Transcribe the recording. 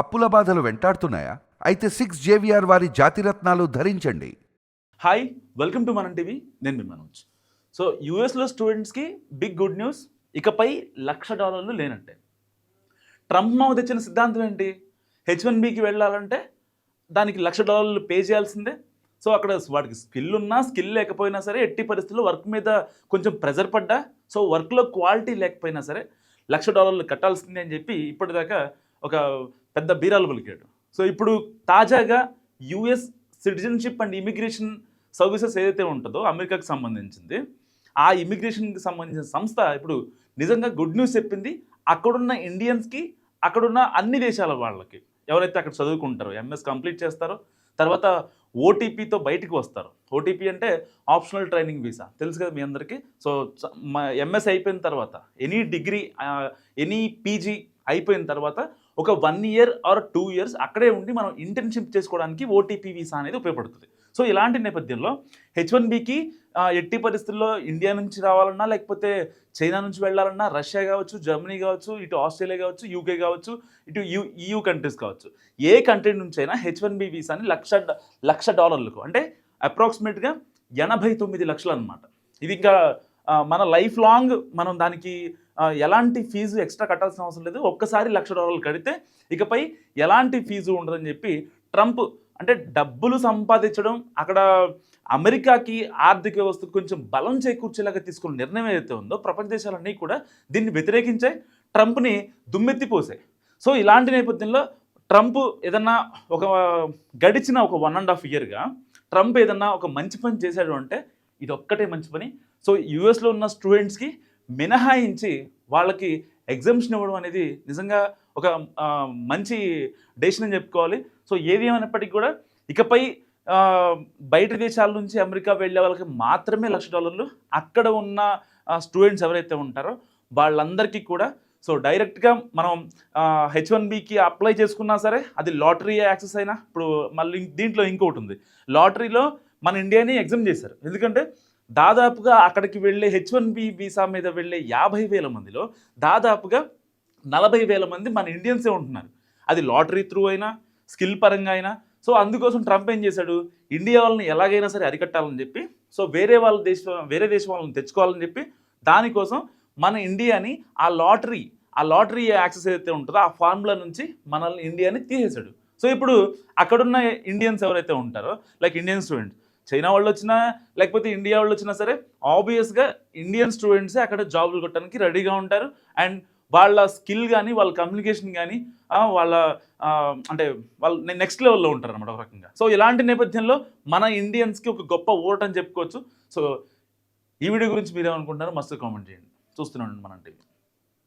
అప్పుల బాధలు వెంటాడుతున్నాయా? అయితే సిక్స్ జేవిఆర్ వారి జాతిరత్నాలు ధరించండి. Hi welcome to Manam TV నేను మీ మనోజ్. సో యూఎస్లో స్టూడెంట్స్కి బిగ్ గుడ్ న్యూస్ ఇకపై లక్ష డాలర్లు లేనంటే. ట్రంప్ మావ తెచ్చిన సిద్ధాంతం ఏంటి? హెచ్ వన్ బికి వెళ్ళాలంటే దానికి లక్ష డాలర్లు పే చేయాల్సిందే. సో అక్కడ వాడికి స్కిల్ ఉన్నా స్కిల్ లేకపోయినా సరే ఎట్టి పరిస్థితుల్లో వర్క్ మీద కొంచెం ప్రెజర్ పడ్డా. సో వర్క్లో క్వాలిటీ లేకపోయినా సరే లక్ష డాలర్లు కట్టాల్సిందే అని చెప్పి ఇప్పటిదాకా ఒక పెద్ద బీరాలు పలికాడు. సో ఇప్పుడు తాజాగా US citizenship and immigration services ఏదైతే ఉంటుందో అమెరికాకు సంబంధించింది ఆ ఇమిగ్రేషన్కి సంబంధించిన సంస్థ ఇప్పుడు నిజంగా గుడ్ న్యూస్ చెప్పింది అక్కడున్న ఇండియన్స్కి అక్కడున్న అన్ని దేశాల వాళ్ళకి. ఎవరైతే అక్కడ చదువుకుంటారో ఎంఎస్ కంప్లీట్ చేస్తారో తర్వాత ఓటీపీతో బయటికి వస్తారు. ఓటీపీ అంటే ఆప్షనల్ ట్రైనింగ్ వీసా. తెలుసు కదా మీ అందరికీ? సో ఎంఎస్ అయిపోయిన తర్వాత ఎనీ డిగ్రీ ఎనీ పీజీ అయిపోయిన తర్వాత ఒక one year or two years అక్కడే ఉండి మనం ఇంటర్న్షిప్ చేసుకోవడానికి ఓటీపీ వీసా అనేది ఉపయోగపడుతుంది. సో ఇలాంటి నేపథ్యంలో హెచ్ వన్ బికి ఎట్టి పరిస్థితుల్లో ఇండియా నుంచి రావాలన్నా లేకపోతే చైనా నుంచి వెళ్ళాలన్నా రష్యా కావచ్చు జర్మనీ కావచ్చు ఇటు ఆస్ట్రేలియా కావచ్చు యూకే కావచ్చు ఇటు యూ ఈయూ కంట్రీస్ కావచ్చు ఏ కంట్రీ నుంచి అయినా హెచ్ వన్ బి వీసాని లక్ష లక్ష డాలర్లకు అంటే అప్రాక్సిమేట్గా ఎనభై తొమ్మిది లక్షలు అనమాట ఇది ఇంకా మన లైఫ్ లాంగ్ మనం దానికి ఎలాంటి ఫీజు ఎక్స్ట్రా కట్టాల్సిన అవసరం లేదు. ఒక్కసారి లక్ష డాలర్లు కడితే ఇకపై ఎలాంటి ఫీజు ఉండదని చెప్పి ట్రంప్ అంటే డబ్బులు సంపాదించడం అక్కడ అమెరికాకి ఆర్థిక వ్యవస్థకు కొంచెం బలం చేకూర్చేలాగా తీసుకున్న నిర్ణయం ఏదైతే ఉందో ప్రపంచ దేశాలన్నీ కూడా దీన్ని వ్యతిరేకించాయి. ట్రంప్ని దుమ్మెత్తిపోసాయి. సో ఇలాంటి నేపథ్యంలో ట్రంప్ ఏదన్నా ఒక గడిచిన ఒక వన్ అండ్ హాఫ్ ఇయర్గా ట్రంప్ ఏదన్నా ఒక మంచి పని చేశాడు అంటే ఇది ఒక్కటే మంచి పని. సో యూఎస్లో ఉన్న స్టూడెంట్స్కి మినహాయించి వాళ్ళకి ఎగ్జామ్షన్ ఇవ్వడం అనేది నిజంగా ఒక మంచి డెసిషన్ అని చెప్పుకోవాలి. సో ఏది ఏమైనప్పటికీ కూడా ఇకపై బయట దేశాల నుంచి అమెరికా వెళ్ళే వాళ్ళకి మాత్రమే లక్ష డాలర్లు అక్కడ ఉన్న స్టూడెంట్స్ ఎవరైతే ఉంటారో వాళ్ళందరికీ కూడా. సో డైరెక్ట్గా మనం హెచ్ వన్ బికి అప్లై చేసుకున్నా సరే అది లాటరీ యాక్సెస్ అయినా ఇప్పుడు మళ్ళీ దీంట్లో ఇంకొకటి ఉంది. లాటరీలో మన ఇండియాని ఎగ్జామ్ చేశారు. ఎందుకంటే దాదాపుగా అక్కడికి వెళ్ళే హెచ్ వన్ బి వీసా మీద వెళ్ళే యాభై వేల మందిలో దాదాపుగా నలభై వేల మంది మన ఇండియన్సే ఉంటున్నారు. అది లాటరీ త్రూ అయినా స్కిల్ పరంగా అయినా. సో అందుకోసం ట్రంప్ ఏం చేశాడు? ఇండియా వాళ్ళని ఎలాగైనా సరే అరికట్టాలని చెప్పి సో వేరే వాళ్ళ దేశం వేరే దేశం వాళ్ళని తెచ్చుకోవాలని చెప్పి దానికోసం మన ఇండియాని ఆ లాటరీ ఆ లాటరీ యాక్సెస్ ఏదైతే ఉంటుందో ఆ ఫార్ములా నుంచి మనల్ని ఇండియాని తీసేశాడు. సో ఇప్పుడు అక్కడున్న ఇండియన్స్ ఎవరైతే ఉంటారో లైక్ ఇండియన్ స్టూడెంట్స్ చైనా వాళ్ళు వచ్చినా లేకపోతే ఇండియా వాళ్ళు వచ్చినా సరే ఆబ్వియస్గా ఇండియన్ స్టూడెంట్సే అక్కడ జాబులు కొట్టడానికి రెడీగా ఉంటారు. అండ్ వాళ్ళ స్కిల్ కానీ వాళ్ళ కమ్యూనికేషన్ కానీ వాళ్ళ అంటే వాళ్ళు నెక్స్ట్ లెవెల్లో ఉంటారు అనమాట ఒక రకంగా. సో ఇలాంటి నేపథ్యంలో మన ఇండియన్స్కి ఒక గొప్ప ఓట్ అని చెప్పుకోవచ్చు. సో ఈ వీడియో గురించి మీరేమనుకుంటున్నారో మస్తు కామెంట్ చేయండి. చూస్తున్నాను మన టీవీ